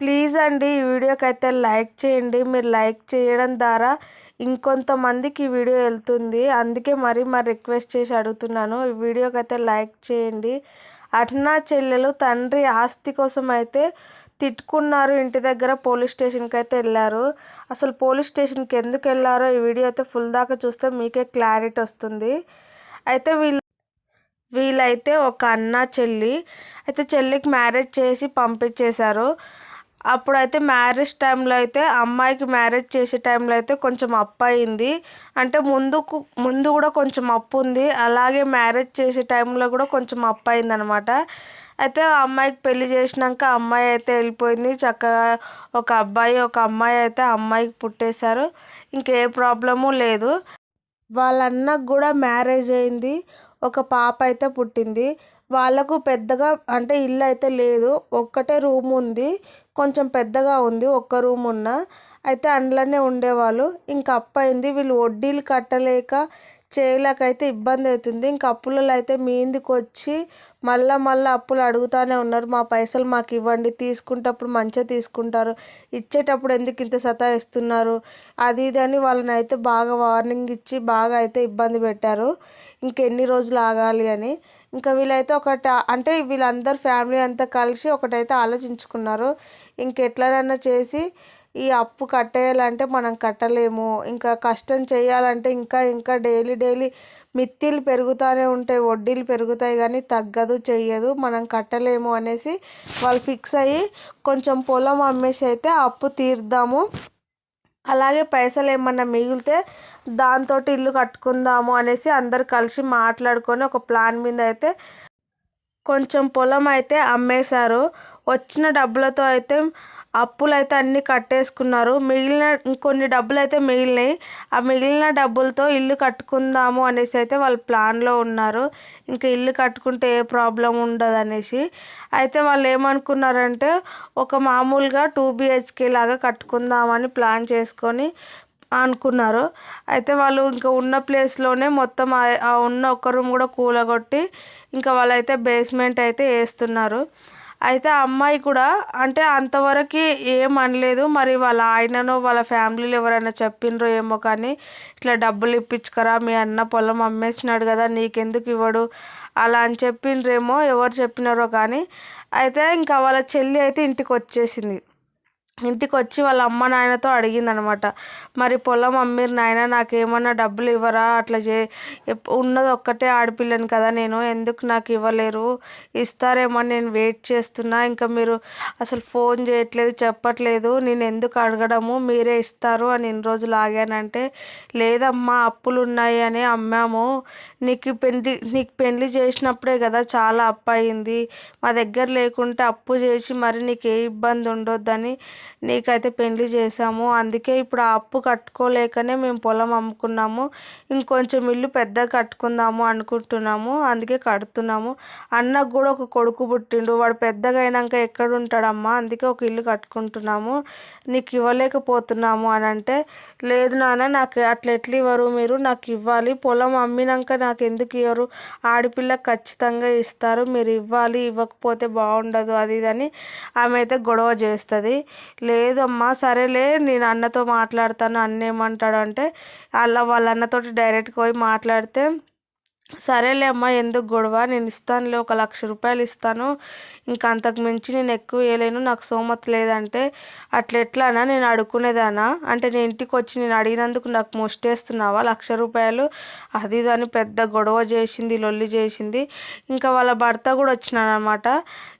Please అండి ఈ వీడియోకి అయితే లైక్ చేయండి. మీరు లైక్ చేయడం ద్వారా ఇంకొంతమందికి ఈ వీడియో వెళ్తుంది. అందుకే మరి మరి రిక్వెస్ట్ చేసి అడుగుతున్నాను. ఈ వీడియోకి అయితే లైక్ చేయండి. అట్నా చెల్లెలు తండ్రి ఆస్తి కోసం అయితే తిట్టుకున్నారు. ఇంటి దగ్గర పోలీస్ స్టేషన్కి అయితే వెళ్ళారు. అసలు పోలీస్ స్టేషన్కి ఎందుకు వెళ్ళారో ఈ వీడియో అయితే ఫుల్ దాకా చూస్తే మీకే క్లారిటీ వస్తుంది. అయితే వీళ్ళు వీళ్ళైతే ఒక అన్న చెల్లి అయితే చెల్లికి మ్యారేజ్ చేసి పంపించేశారు. అప్పుడైతే మ్యారేజ్ టైంలో అయితే అమ్మాయికి మ్యారేజ్ చేసే టైంలో అయితే కొంచెం అప్పు అయింది. అంటే ముందుకు ముందు కూడా కొంచెం అప్పు ఉంది. అలాగే మ్యారేజ్ చేసే టైంలో కూడా కొంచెం అప్పు అయింది అనమాట అయితే ఆ అమ్మాయికి పెళ్ళి చేసినాక అమ్మాయి అయితే వెళ్ళిపోయింది. చక్కగా ఒక అబ్బాయి ఒక అమ్మాయి అయితే అమ్మాయికి పుట్టేశారు. ఇంకే ప్రాబ్లము లేదు. వాళ్ళ అన్నకు కూడా మ్యారేజ్ అయింది. ఒక పాప అయితే పుట్టింది. వాళ్ళకు పెద్దగా అంటే ఇల్లు అయితే లేదు. ఒక్కటే రూమ్ ఉంది. కొంచెం పెద్దగా ఉంది. ఒక్క రూమ్ ఉన్న. అయితే అందులోనే ఉండేవాళ్ళు. ఇంకా అప్పయింది వీళ్ళు వడ్డీలు కట్టలేక చేయలేకైతే ఇబ్బంది అవుతుంది. ఇంకా అప్పులలో అయితే మీందుకు వచ్చి మళ్ళా మళ్ళీ అప్పులు అడుగుతూనే ఉన్నారు. మా పైసలు మాకు ఇవ్వండి. తీసుకుంటప్పుడు మంచిగా తీసుకుంటారు. ఇచ్చేటప్పుడు ఎందుకు ఇంత సతాయిస్తున్నారు? అది ఇది అని వాళ్ళని అయితే బాగా వార్నింగ్ ఇచ్చి బాగా అయితే ఇబ్బంది పెట్టారు. ఇంకెన్ని రోజులు ఆగాలి అని. ఇంకా వీళ్ళైతే ఒకటి అంటే వీళ్ళందరూ ఫ్యామిలీ అంతా కలిసి ఒకటైతే ఆలోచించుకున్నారు. ఇంకెట్లనైనా చేసి ఈ అప్పు కట్టేయాలంటే మనం కట్టలేము. ఇంకా కష్టం చేయాలంటే ఇంకా ఇంకా డైలీ డైలీ మిత్తిలు పెరుగుతూనే ఉంటాయి వడ్డీలు పెరుగుతాయి కానీ తగ్గదు చెయ్యదు మనం కట్టలేము అనేసి వాళ్ళు ఫిక్స్ అయ్యి కొంచెం పొలం అమ్మేసి అయితే అప్పు తీర్దాము. అలాగే పైసలు ఏమన్నా మిగిలితే దాంతో ఇల్లు కట్టుకుందాము అనేసి అందరు కలిసి మాట్లాడుకొని ఒక ప్లాన్ మీద అయితే కొంచెం పొలం అయితే అమ్మేశారు. వచ్చిన డబ్బులతో అయితే అప్పులు అయితే అన్నీ కట్టేసుకున్నారు. మిగిలిన ఇంకొన్ని డబ్బులు అయితే మిగిలినాయి. ఆ మిగిలిన డబ్బులతో ఇల్లు కట్టుకుందాము అనేసి అయితే వాళ్ళు ప్లాన్లో ఉన్నారు. ఇంకా ఇల్లు కట్టుకుంటే ఏ ప్రాబ్లం ఉండదు అనేసి అయితే వాళ్ళు ఏమనుకున్నారంటే ఒక మామూలుగా టూ బిహెచ్కే లాగా కట్టుకుందామని ప్లాన్ చేసుకొని అనుకున్నారు. అయితే వాళ్ళు ఇంకా ఉన్న ప్లేస్లోనే మొత్తం ఆ ఉన్న ఒక్క రూమ్ కూడా కూలగొట్టి ఇంకా వాళ్ళైతే బేస్మెంట్ అయితే వేస్తున్నారు. అయితే ఆ అమ్మాయి కూడా అంటే అంతవరకు ఏం అనలేదు మరి వాళ్ళ ఆయననో వాళ్ళ ఫ్యామిలీలో ఎవరైనా చెప్పిండ్రో ఏమో కానీ ఇట్లా డబ్బులు ఇప్పించుకరా మీ అన్న పొలం అమ్మేసినాడు కదా నీకెందుకు ఇవ్వడు? అలా అని చెప్పిండ్రేమో ఎవరు చెప్పినారో కానీ అయితే ఇంకా వాళ్ళ చెల్లి అయితే ఇంటికి వచ్చేసింది. ఇంటికి వచ్చి వాళ్ళ అమ్మ నాయనతో అడిగిందనమాట. మరి పొలం అమ్మిరు నాయన నాకు ఏమన్నా డబ్బులు ఇవ్వరా? అట్లా చే ఉన్నది ఒక్కటే ఆడపిల్లని కదా నేను ఎందుకు నాకు ఇవ్వలేరు? ఇస్తారేమో నేను వెయిట్ చేస్తున్నా ఇంకా మీరు అసలు ఫోన్ చేయట్లేదు చెప్పట్లేదు నేను ఎందుకు అడగడము? మీరే ఇస్తారు అని ఇన్ని రోజులు ఆగానంటే లేదమ్మా అప్పులు ఉన్నాయి అని అమ్మాము. నీకు పెళ్ళి నీకు పెళ్ళి చేసినప్పుడే కదా చాలా అప్పు అయింది మా దగ్గర లేకుంటే అప్పు చేసి మరి నీకు ఏ ఇబ్బంది ఉండొద్దని నీకైతే పెళ్ళి చేసాము అందుకే ఇప్పుడు ఆ అప్పు కట్టుకోలేకనే మేము పొలం అమ్ముకున్నాము. ఇంకొంచెం ఇల్లు పెద్దగా కట్టుకుందాము అనుకుంటున్నాము. అందుకే కడుతున్నాము. అన్నకు కూడా ఒక కొడుకు పుట్టిండు. వాడు పెద్దగా అయినాక ఎక్కడ ఉంటాడమ్మా? అందుకే ఒక ఇల్లు కట్టుకుంటున్నాము. నీకు ఇవ్వలేకపోతున్నాము అని అంటే లేదు నాన్న నాకు అట్లా ఎట్లా ఇవ్వరు మీరు? నాకు ఇవ్వాలి. పొలం అమ్మినాక నాకు ఎందుకు ఇవ్వరు ఆడపిల్ల ఖచ్చితంగా ఇస్తారు. మీరు ఇవ్వాలి ఇవ్వకపోతే బాగుండదు అది ఇది అని ఆమె అయితే గొడవ చేస్తుంది. లేదమ్మా సరేలే నేను అన్నతో మాట్లాడతాను అన్న ఏమంటాడు అంటే అలా వాళ్ళ అన్నతోటి డైరెక్ట్గా పోయి మాట్లాడితే సరేలే అమ్మా ఎందుకు గొడవ? నేను ఇస్తానులే ఒక లక్ష రూపాయలు ఇస్తాను. ఇంకా అంతకు మించి నేను ఎక్కువ వేయలేను నాకు సోమత లేదంటే అట్లా ఎట్లానా నేను అడుక్కునేదానా? అంటే నేను ఇంటికి వచ్చి నేను అడిగినందుకు నాకు ముష్టేస్తున్నావా? లక్ష రూపాయలు? అది దాని పెద్ద గొడవ చేసింది లొల్లి చేసింది. ఇంకా వాళ్ళ భర్త కూడా వచ్చినానమాట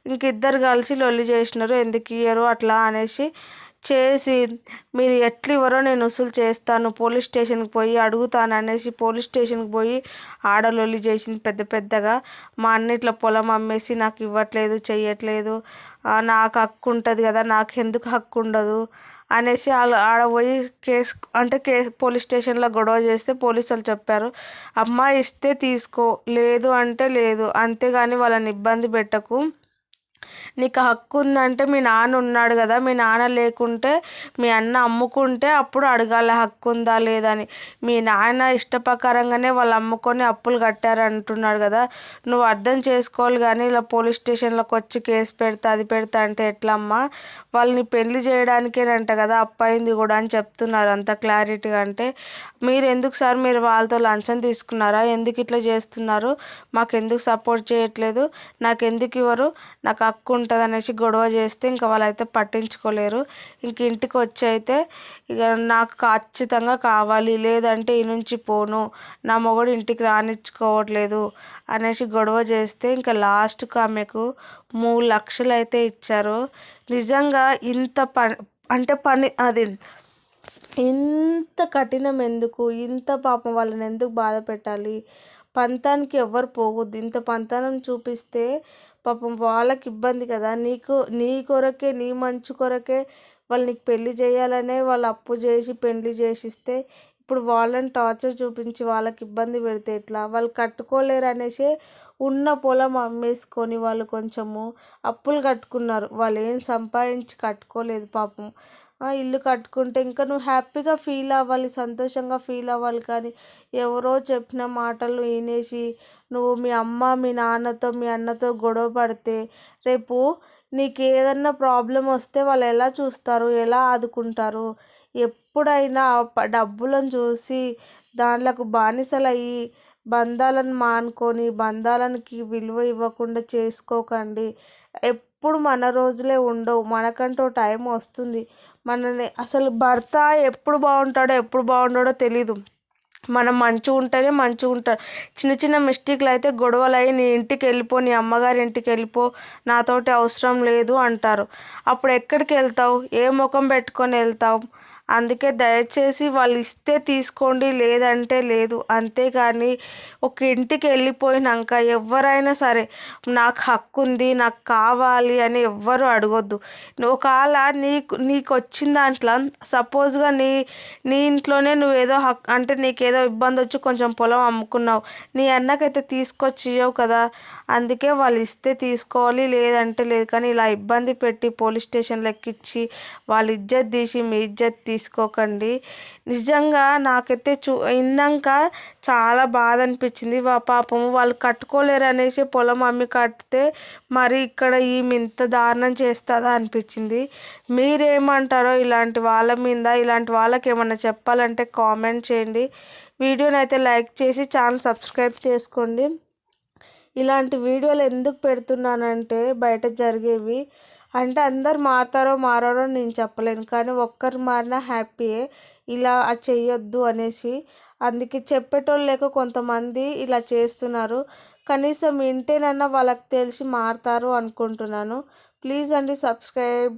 ఇంక ఇద్దరు కలిసి లొల్లి చేసినారు ఎందుకు ఇయ్యరు అట్లా అనేసి చేసి మీరు ఎట్లా ఇవ్వరో నేను వసూలు చేస్తాను పోలీస్ స్టేషన్కి పోయి అడుగుతాను అనేసి పోలీస్ స్టేషన్కి పోయి ఆడలొల్లి చేసింది పెద్ద పెద్దగా. మా అన్న ఇట్లా పొలం అమ్మేసి నాకు ఇవ్వట్లేదు చెయ్యట్లేదు. నాకు హక్కు ఉంటుంది కదా నాకు ఎందుకు హక్కు ఉండదు అనేసి వాళ్ళు ఆడ పోయి కేసు అంటే కేసు పోలీస్ స్టేషన్లో గొడవ చేస్తే పోలీసు వాళ్ళు చెప్పారు అమ్మాయి ఇస్తే తీసుకో లేదు అంటే లేదు. అంతేగాని వాళ్ళని ఇబ్బంది పెట్టకు. నీకు హక్కు ఉందంటే మీ నాన్న ఉన్నాడు కదా మీ నాన్న లేకుంటే మీ అన్న అమ్ముకుంటే అప్పుడు అడగాలి హక్కు ఉందా లేదా అని. మీ నాన్న ఇష్ట ప్రకారంగానే వాళ్ళు అమ్ముకొని అప్పులు కట్టారు అంటున్నాడు కదా. నువ్వు అర్థం చేసుకోవాలి కానీ ఇలా పోలీస్ స్టేషన్లోకి వచ్చి కేసు పెడతా అది పెడతా అంటే ఎట్లా అమ్మా వాళ్ళని పెళ్ళి చేయడానికేనంట కదా అప్పయింది కూడా అని చెప్తున్నారు అంత క్లారిటీగా అంటే. మీరు ఎందుకు సార్ మీరు వాళ్ళతో లంచం తీసుకున్నారా? ఎందుకు ఇట్లా చేస్తున్నారు? మాకు ఎందుకు సపోర్ట్ చేయట్లేదు? నాకు ఎందుకు ఇవ్వరు? నాకు హక్కు ఉంటుంది అనేసి గొడవ చేస్తే ఇంకా వాళ్ళైతే పట్టించుకోలేరు. ఇంక ఇంటికి వచ్చి అయితే ఇక నాకు ఖచ్చితంగా కావాలి. లేదంటే ఈ నుంచి పోను. నా మొగుడు ఇంటికి రానిచ్చుకోవట్లేదు అనేసి గొడవ చేస్తే ఇంకా లాస్ట్కు ఆమెకు మూడు లక్షలు అయితే ఇచ్చారు. నిజంగా ఇంత పని అంటే పని అది ఇంత కఠినం ఎందుకు? ఇంత పాపం వాళ్ళని ఎందుకు బాధ పెట్టాలి పంతానికి ఎవ్వరు పోవద్దు. ఇంత పంతనం చూపిస్తే పాపం వాళ్ళకి ఇబ్బంది కదా. నీకు నీ కొరకే నీ మంచు కొరకే వాళ్ళు నీకు పెళ్ళి చేయాలనే వాళ్ళు అప్పు చేసి పెళ్ళి చేసిస్తే ఇప్పుడు వాళ్ళని టార్చర్ చూపించి వాళ్ళకి ఇబ్బంది పెడితే ఎట్లా? వాళ్ళు కట్టుకోలేరు అనేసి ఉన్న పొలం అమ్మేసుకొని వాళ్ళు కొంచెము అప్పులు కట్టుకున్నారు. వాళ్ళు ఏం సంపాదించి కట్టుకోలేదు పాపం. ఇల్లు కట్టుకుంటే ఇంకా నువ్వు హ్యాపీగా ఫీల్ అవ్వాలి సంతోషంగా ఫీల్ అవ్వాలి కానీ ఎవరో చెప్పిన మాటలు వినేసి నువ్వు మీ అమ్మ మీ నాన్నతో మీ అన్నతో గొడవ పడితే రేపు నీకు ఏదన్నా ప్రాబ్లం వస్తే వాళ్ళు ఎలా చూస్తారు? ఎలా ఆదుకుంటారు? ఎప్పుడైనా డబ్బులను చూసి దాంట్లోకి బానిసలయ్యి బంధాలను మానుకొని బంధాలకి విలువ ఇవ్వకుండా చేసుకోకండి. ఎప్పుడు మన రోజులే ఉండవు. మనకంటూ టైం వస్తుంది. మనని అసలు భర్త ఎప్పుడు బాగుంటాడో ఎప్పుడు బాగుండడో తెలీదు. మనం మంచిగా ఉంటేనే మంచిగా ఉంటారు చిన్న చిన్న మిస్టేక్లు అయితే గొడవలు అయ్యి నీ ఇంటికి వెళ్ళిపో నీ అమ్మగారి ఇంటికి వెళ్ళిపో నాతోటి అవసరం లేదు అంటారు. అప్పుడు ఎక్కడికి వెళ్తావు? ఏ ముఖం పెట్టుకొని వెళ్తావు? అందుకే దయచేసి వాళ్ళు ఇస్తే తీసుకోండి లేదంటే లేదు. అంతేగాని ఒక ఇంటికి వెళ్ళిపోయినాక ఎవరైనా సరే నాకు హక్కు ఉంది నాకు కావాలి అని ఎవ్వరు అడగొద్దు. ఒకవేళ నీకు నీకు వచ్చిన దాంట్లో సపోజ్గా నీ నీ ఇంట్లోనే నువ్వు ఏదో హక్ అంటే నీకు ఏదో ఇబ్బంది వచ్చి కొంచెం పొలం అమ్ముకున్నావు. నీ అన్నకైతే తీసుకొచ్చి ఇవ్వవు కదా. అందుకే వాళ్ళు ఇస్తే తీసుకోవాలి లేదంటే లేదు. కానీ ఇలా ఇబ్బంది పెట్టి పోలీస్ స్టేషన్లో ఎక్కించి వాళ్ళ ఇజ్జత్ తీసి మీ ఇజ్జత్ తీసుకోకండి. నిజంగా నాకైతే చూ విన్నాక చాలా బాధ అనిపించింది. పాపం వాళ్ళు కట్టుకోలేరు అనేసి పొలం అమ్మి కడితే మరి ఇక్కడ ఈమె ఇంత దారుణం చేస్తుందా అనిపించింది. మీరేమంటారో ఇలాంటి వాళ్ళ మీద ఇలాంటి వాళ్ళకి ఏమన్నా చెప్పాలంటే కామెంట్ చేయండి. వీడియోని అయితే లైక్ చేసి ఛానల్ సబ్స్క్రైబ్ చేసుకోండి. ఇలాంటి వీడియోలు ఎందుకు పెడుతున్నానంటే బయట జరిగేవి అంటే అందరు మారుతారో మారారో నేను చెప్పలేను. కానీ ఒక్కరు మారినా హ్యాపీయే. ఇలా చేయొద్దు అనేసి. అందుకే చెప్పేటోళ్ళు లేక కొంతమంది ఇలా చేస్తున్నారు. కనీసం వింటేనన్నా వాళ్ళకి తెలిసి మారుతారు అనుకుంటున్నాను. ప్లీజ్ అండి సబ్స్క్రైబ్.